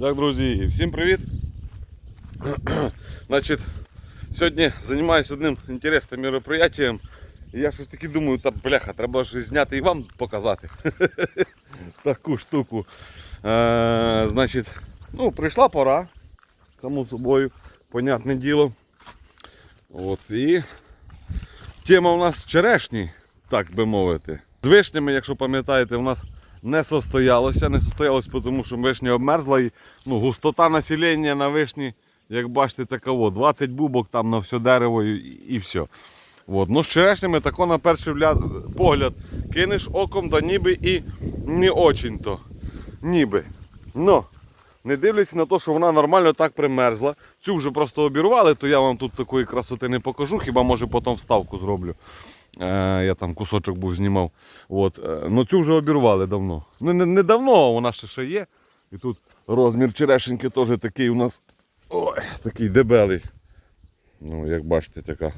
Так, друзі, всім привіт. Значить, сьогодні займаюся одним інтересним мероприятием. І я щось таки думаю, та бляха, треба щось зняти і вам показати. Таку штуку. Е, значить, ну, прийшла пора, само собою, понятне діло. От, і тема у нас черешні, так би мовити. З вишнями, якщо пам'ятаєте, у нас не состоялося. Не состоялося, тому що вишня обмерзла і ну, густота населення на вишні, як бачите, такого. 20 бубок там на все дерево і, і все. От. Ну, з черешнями тако на перший погляд кинеш оком, да ніби і не очень-то. Ніби. Ну, не дивлячись на те, що вона нормально так примерзла. Цю вже просто обірвали, то я вам тут такої красоти не покажу, хіба може потім вставку зроблю. Е, я там кусочок був знімав. От. е, Ну цю вже обірвали давно. Ну не, не давно, вона ще ще є. І тут розмір черешеньки теж такий у нас ой, такий дебелий. Ну, як бачите, така.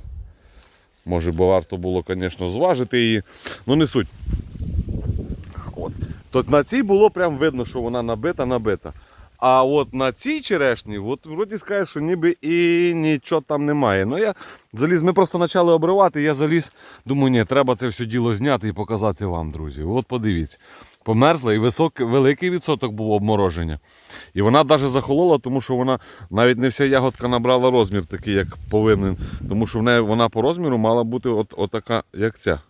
Може би варто було, звісно, зважити її. Ну не суть. От. Тут на цій було прям видно, що вона набита, набита. А от на цій черешні, от вроді скаже, що ніби і нічого там немає. Ну я заліз, ми просто почали обривати, я заліз, думаю, ні, треба це все діло зняти і показати вам, друзі. От подивіться. Померзла і високий, великий відсоток був обмороження. І вона навіть захолола, тому що вона навіть не вся ягодка набрала розмір такий, як повинен. Тому що в неї вона по розміру мала бути от, отака, як ця.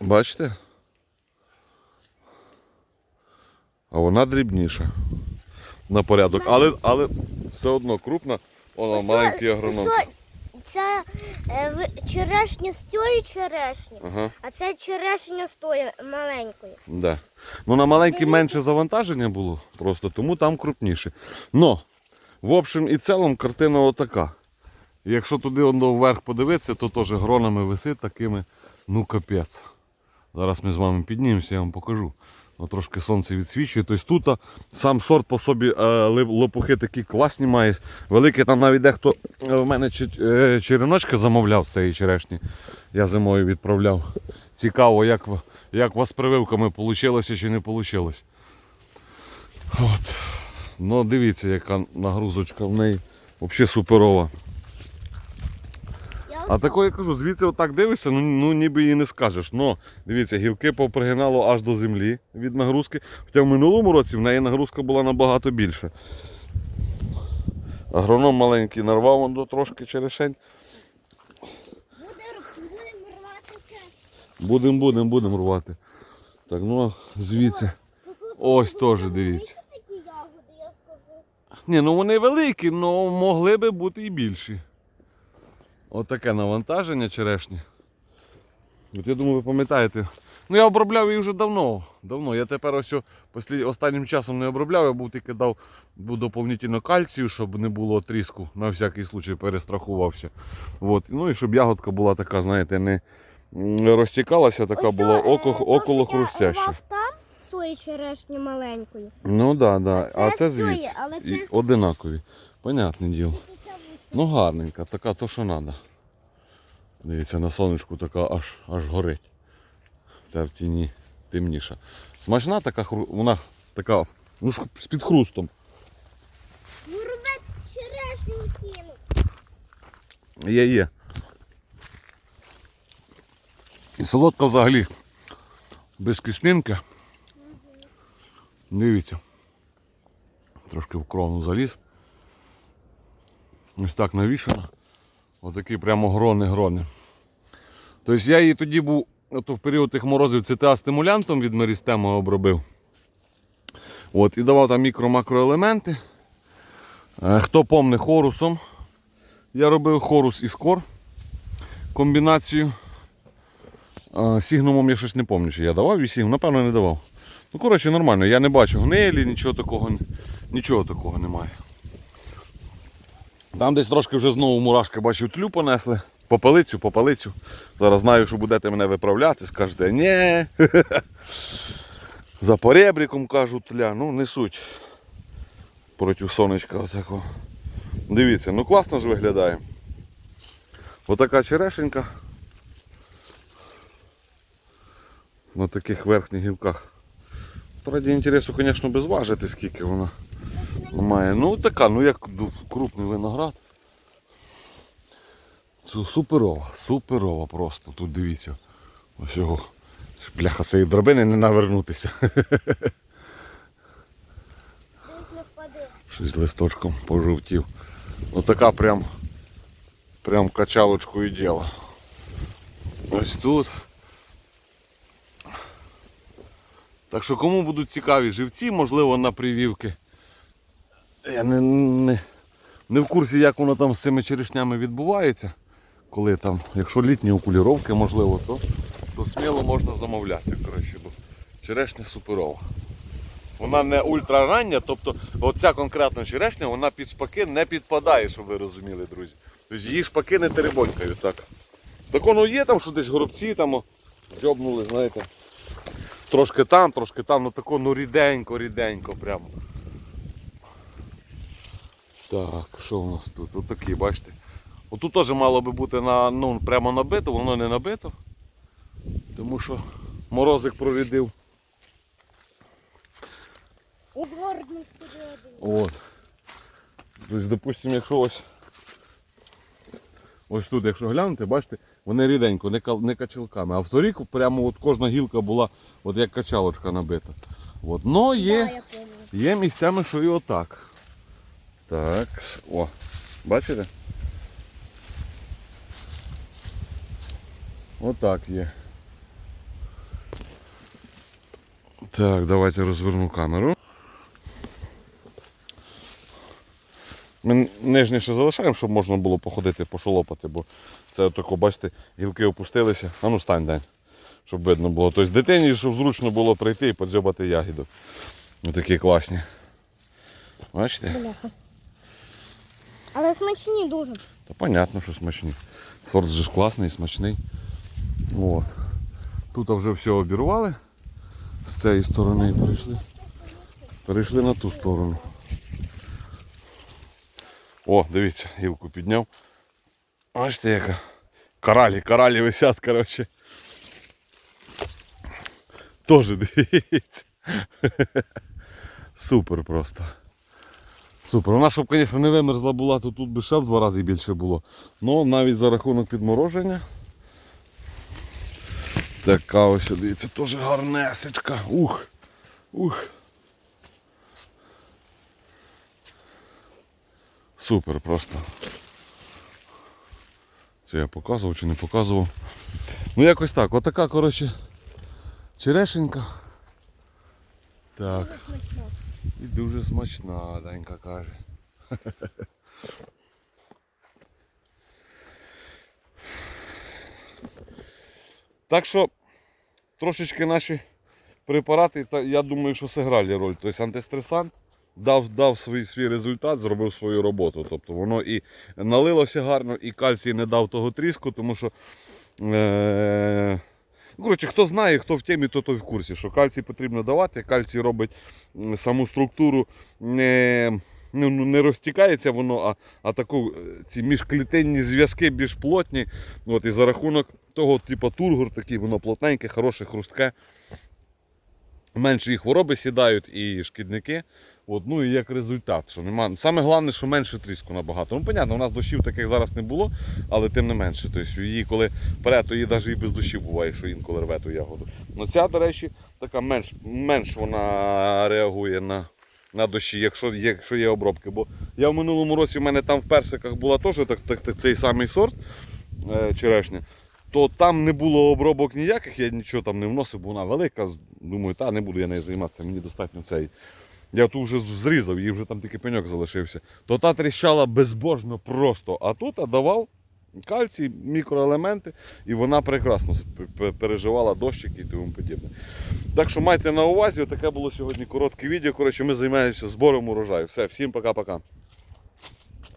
Бачите? А вона дрібніша на порядок. Але, але все одно крупна, вона маленький агроном. Це е, черешня з тієї черешні, Ага, а це черешня з тої маленької. да. Ну на Дивіться. менше завантаження було, просто тому там крупніше. Но, в общем і цілому картина отака. Якщо туди воно вверх подивитися, то теж гронами висить такими, ну капець. Зараз ми з вами піднімемося, я вам покажу. Ну, трошки сонце відсвічує. Тобто тут сам сорт по собі лопухи такі класні має. Великі там навіть дехто е, в мене е, череночки замовляв з цієї черешні. Я зимою відправляв. Цікаво, як, як у вас з прививками вийшло чи не вийшло. От. Ну, дивіться, яка нагрузочка в неї. Взагалі суперова. А ось такої я кажу, звідси отак дивишся, ну, ну ніби і не скажеш. Ну, дивіться, гілки попригинало аж до землі від нагрузки. Хоча в минулому році в неї нагрузка була набагато більша. Агроном маленький нарвав он до трошки черешень. будемо рвати це. Будем, будем, будем рвати. Так, ну звідси. Ось теж дивіться. Ні, ну вони великі, але могли би бути і більші. Отаке навантаження черешні. От я думаю, ви пам'ятаєте. Ну я обробляв її вже давно. давно. Я тепер ось послід- останнім часом не обробляв, я був тільки дав був доповнительно кальцію, щоб не було тріску, на всякий случай перестрахувався. От. Ну і щоб ягодка була така, знаєте, не розтікалася, така Ось була то, е, око, около хрустяща. тої черешні маленької. Ну так, да, да. А а це це звідси. це- одинакові. Понятне діло. Ну гарненька, така то, що треба. Дивіться, на сонечку така аж, аж горить. Ця в тіні темніша. Смачна така, вона така ну, з- з-під хрустом. Горобець черешню кинув. Є, є. І солодка взагалі. Без кислинки. Дивіться. Трошки в крону заліз. Ось так навішано. Отакі прямо грони-грони. Тобто я її тоді був, ото в період тих морозів ЦТА стимулянтом від Мерістема обробив. От, і давав там мікро-макроелементи. Е, Хто помне хорусом, я робив хорус і скор комбінацію. А, Сігнумом я щось не пам'ятаю, чи я давав і сігнум, напевно, не давав. Ну, коротше, нормально, я не бачу гнилі, нічого такого, нічого такого немає. Там десь трошки вже знову мурашки бачив тлю понесли. Попалицю, попалицю. Зараз знаю, що будете мене виправляти, скажете, ні. За поребриком кажуть тля, ну не суть. Проти сонечка отакого. Дивіться, ну класно ж виглядає. Отака черешенька. На таких верхніх гілках. Раді інтересу, звісно, без важити, скільки вона має. Ну така, ну як крупний виноград. Суперова, суперова просто. Тут дивіться. Ось його. Бляха, цієї драбини не навернутися. Щось з листочком пожовтів. Отака прям, прям качалочкою діла. Ось тут. Так що кому будуть цікаві живці, можливо, на привівки. Я не, не, не в курсі, як воно там з цими черешнями відбувається. Коли там, якщо літні окуліровки, можливо, то, то сміло можна замовляти. Коротше, бо черешня суперова. Вона не ультрарання, тобто оця конкретна черешня, вона під шпаки не підпадає, щоб ви розуміли, друзі. Тобто її шпаки не теребонькають, так. Так воно є там, що десь горобці там дзьобнули, знаєте. Трошки там, трошки там, ну тако, ну ріденько, ріденько прямо. Так, що у нас тут? Отакі, бачите. Отут теж мало би бути на, ну, прямо набито, воно не набито. Тому що морозик прорідив. Всередині. От. Тобто, допустимо, якщо ось. Ось тут, якщо глянути, бачите, вони ріденько, не, не качалками. А в торік прямо от кожна гілка була от як качалочка набита. От. Но є, є місцями, що і отак. Так. О, бачите? Отак є. Так, давайте розверну камеру. Ми нижнє ще залишаємо, щоб можна було походити, пошолопати, бо це отако, бачите, гілки опустилися. А ну стань день, щоб видно було. Тобто дитині, щоб зручно було прийти і подзьобати ягіду. Отакі класні. Бачите? Але смачні дуже. Та понятно, що смачні. Сорт же ж класний, смачний. От. Тут вже все обірвали. З цієї сторони і перейшли. Перейшли на ту сторону. О, дивіться, гілку підняв. Бачите, яка. Каралі, каралі висять, коротше. Тоже дивіться. Супер просто. Супер. Вона, щоб, звісно, не вимерзла була, то тут би ще в два рази більше було. Ну, навіть за рахунок підмороження. Така ось, дивіться, теж гарнесечка. Ух. Ух. Супер просто. Це я показував чи не показував. Ну якось так. Отака, коротше, черешенька. Так. І дуже смачна, Данька каже. так що трошечки наші препарати, я думаю, що зіграли роль. Тобто антистресант дав, дав свій, свій результат, зробив свою роботу. Тобто воно і налилося гарно, і кальцій не дав того тріску, тому що. Е- Коротше, хто знає, хто в темі, то той в курсі, що кальцій потрібно давати. Кальцій робить саму структуру, не, ну, ну, не розтікається воно, а, а таку, е, ці міжклітинні зв'язки більш плотні. От, і за рахунок того, типу тургор такий, воно плотненьке, хороше, хрустке. Менше і хвороби сідають, і шкідники. От, ну і як результат, що нема. Саме головне, що менше тріску набагато. Ну, понятно, у нас дощів таких зараз не було, але тим не менше. Тобто її, коли пере, то її навіть і без дощів буває, що інколи рве ту ягоду. Ну ця, до речі, така менш, менш вона реагує на, на дощі, якщо, якщо є обробки. Бо я в минулому році в мене там в персиках була теж так, так, так, цей самий сорт е, черешня. То там не було обробок ніяких, я нічого там не вносив, бо вона велика. Думаю, та не буду я нею займатися, мені достатньо цей. Я ту вже зрізав, їй вже там тільки пеньок залишився. То та тріщала безбожно просто. А тут давав кальцій, мікроелементи, і вона прекрасно переживала дощики і тому подібне. Так що майте на увазі, таке було сьогодні коротке відео. Коротше, ми займаємося збором урожаю. Все, всім пока-пока.